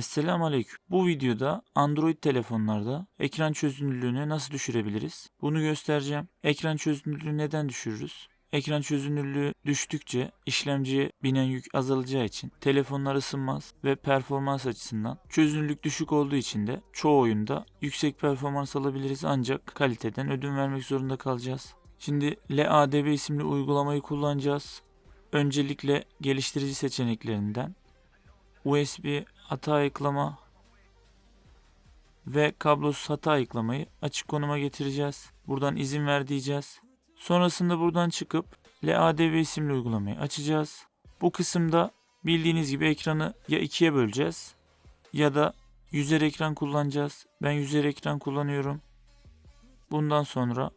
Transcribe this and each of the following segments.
Esselamu Aleyküm. Bu videoda Android telefonlarda ekran çözünürlüğünü nasıl düşürebiliriz? Bunu göstereceğim. Ekran çözünürlüğünü neden düşürürüz? Ekran çözünürlüğü düştükçe işlemciye binen yük azalacağı için telefonlar ısınmaz ve performans açısından çözünürlük düşük olduğu için de çoğu oyunda yüksek performans alabiliriz ancak kaliteden ödün vermek zorunda kalacağız. Şimdi LADB isimli uygulamayı kullanacağız. Öncelikle geliştirici seçeneklerinden USB hata ayıklama ve kablosuz hata ayıklamayı açık konuma getireceğiz. Buradan izin ver diyeceğiz. Sonrasında buradan çıkıp LADB isimli uygulamayı açacağız. Bu kısımda bildiğiniz gibi ekranı ya ikiye böleceğiz ya da yüzer ekran kullanacağız. Ben yüzer ekran kullanıyorum. Bundan sonra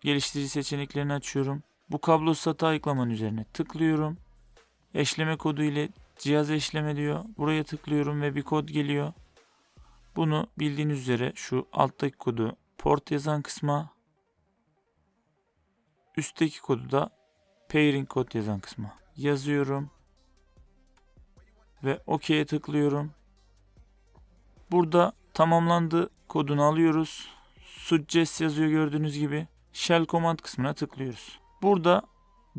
geliştirici seçeneklerini açıyorum. Bu kablosuz hata ayıklamanın üzerine tıklıyorum. Eşleme kodu ile cihaz eşleme diyor. Buraya tıklıyorum ve bir kod geliyor. Bunu bildiğiniz üzere şu alttaki kodu port yazan kısma üstteki kodu da pairing kod yazan kısma yazıyorum. Ve OK'ye tıklıyorum. Burada tamamlandı kodunu alıyoruz. Suggest yazıyor gördüğünüz gibi. Shell command kısmına tıklıyoruz. Burada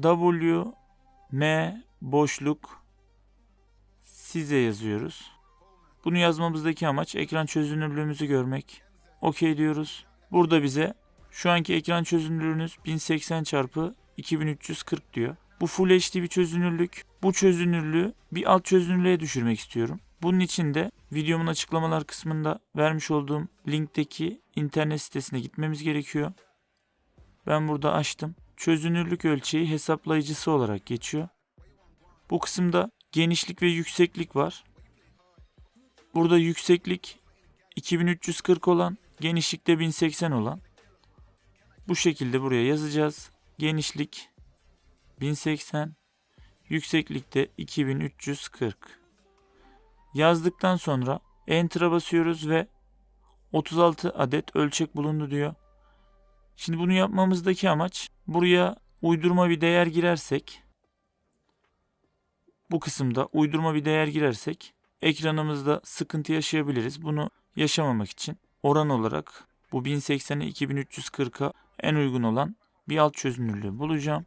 W M boşluk size yazıyoruz. Bunu yazmamızdaki amaç ekran çözünürlüğümüzü görmek. OK diyoruz. Burada bize şu anki ekran çözünürlüğünüz 1080 çarpı 2340 diyor. Bu Full HD bir çözünürlük. Bu çözünürlüğü bir alt çözünürlüğe düşürmek istiyorum. Bunun için de videomun açıklamalar kısmında vermiş olduğum linkteki internet sitesine gitmemiz gerekiyor. Ben burada açtım. Çözünürlük ölçeği hesaplayıcısı olarak geçiyor. Bu kısımda genişlik ve yükseklik var. Burada yükseklik 2340 olan, genişlik de 1080 olan. Bu şekilde buraya yazacağız. Genişlik 1080, yükseklik de 2340. Yazdıktan sonra Enter'a basıyoruz ve 36 adet ölçek bulundu diyor. Şimdi bunu yapmamızdaki amaç buraya uydurma bir değer girersek bu kısımda uydurma bir değer girersek ekranımızda sıkıntı yaşayabiliriz. Bunu yaşamamak için oran olarak bu 1080'e 2340'a en uygun olan bir alt çözünürlüğü bulacağım.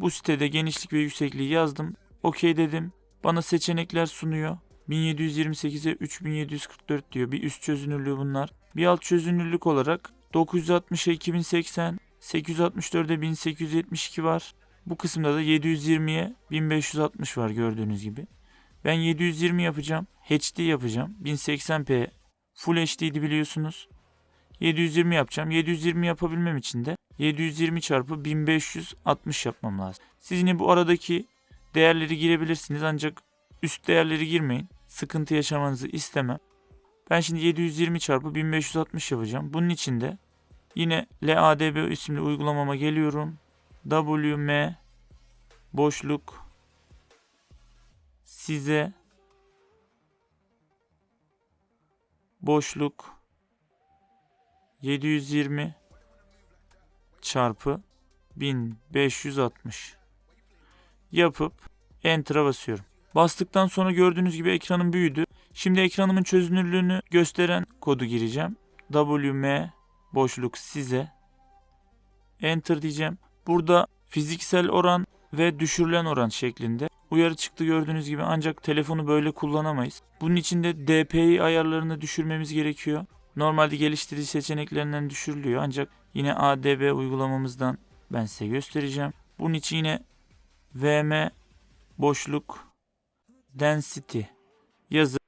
Bu sitede genişlik ve yüksekliği yazdım. OK dedim. Bana seçenekler sunuyor. 1728'e 3744 diyor. Bir üst çözünürlüğü bunlar. Bir alt çözünürlük olarak 960'a 2080, 864'e 1872 var. Bu kısımda da 720'ye 1560 var gördüğünüz gibi. Ben 720 yapacağım. HD yapacağım. 1080p Full HD'di biliyorsunuz. 720 yapacağım. 720 yapabilmem için de 720 çarpı 1560 yapmam lazım. Siz yine bu aradaki değerleri girebilirsiniz ancak üst değerleri girmeyin. Sıkıntı yaşamanızı istemem. Ben şimdi 720 çarpı 1560 yapacağım. Bunun için de yine LADB isimli uygulamama geliyorum. WM boşluk size boşluk 720 çarpı 1560 yapıp Enter'a basıyorum. Bastıktan sonra gördüğünüz gibi ekranım büyüdü. Şimdi ekranımın çözünürlüğünü gösteren kodu gireceğim. WM boşluk size Enter diyeceğim. Burada fiziksel oran ve düşürülen oran şeklinde uyarı çıktı gördüğünüz gibi ancak telefonu böyle kullanamayız. Bunun için de DPI ayarlarını düşürmemiz gerekiyor. Normalde geliştirici seçeneklerinden düşürülüyor ancak yine ADB uygulamamızdan ben size göstereceğim. Bunun için yine VM boşluk density yazıp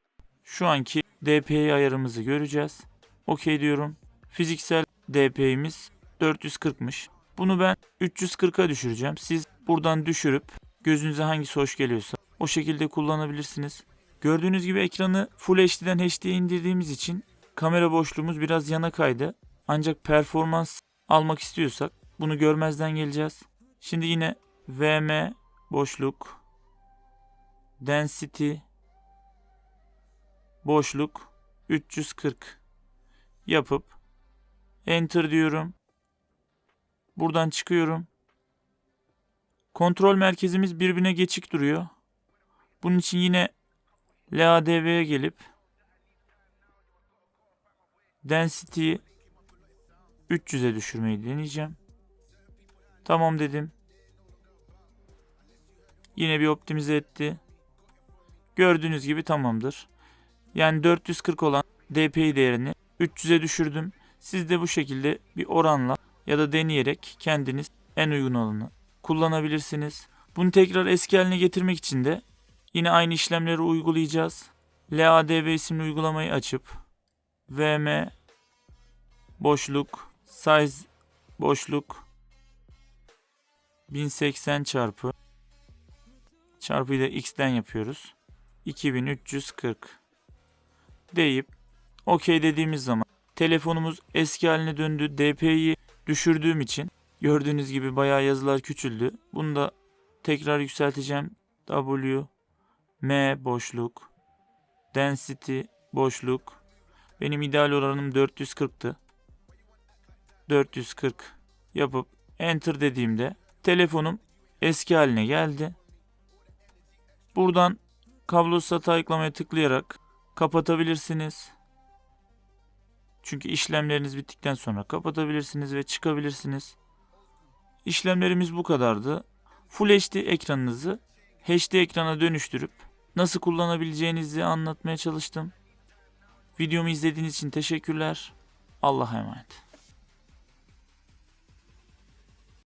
şu anki DPI ayarımızı göreceğiz. OK diyorum. Fiziksel DPI'miz 440'mış. Bunu ben 340'a düşüreceğim. Siz buradan düşürüp gözünüze hangisi hoş geliyorsa o şekilde kullanabilirsiniz. Gördüğünüz gibi ekranı Full HD'den HD'ye indirdiğimiz için kamera boşluğumuz biraz yana kaydı. Ancak performans almak istiyorsak bunu görmezden geleceğiz. Şimdi yine VM boşluk density boşluk 340 yapıp enter diyorum. Buradan çıkıyorum. Kontrol merkezimiz birbirine geçik duruyor. Bunun için yine LADV'ye gelip density'yi 300'e düşürmeyi deneyeceğim. Tamam dedim. Yine bir optimize etti. Gördüğünüz gibi tamamdır. Yani 440 olan DPI değerini 300'e düşürdüm. Siz de bu şekilde bir oranla ya da deneyerek kendiniz en uygun olanı kullanabilirsiniz. Bunu tekrar eski haline getirmek için de yine aynı işlemleri uygulayacağız. LADV isimli uygulamayı açıp VM boşluk size boşluk 1080 çarpı çarpıyı da x'ten yapıyoruz. 2340 deyip OK dediğimiz zaman telefonumuz eski haline döndü. DPI'yi düşürdüğüm için gördüğünüz gibi bayağı yazılar küçüldü. Bunu da tekrar yükselteceğim. W M boşluk density boşluk benim ideal oranım 440'tı. 440 yapıp enter dediğimde telefonum eski haline geldi. Buradan kablosuz hata ayıklamaya tıklayarak kapatabilirsiniz. Çünkü işlemleriniz bittikten sonra kapatabilirsiniz ve çıkabilirsiniz. İşlemlerimiz bu kadardı. Full HD ekranınızı HD ekrana dönüştürüp nasıl kullanabileceğinizi anlatmaya çalıştım. Videomu izlediğiniz için teşekkürler. Allah'a emanet.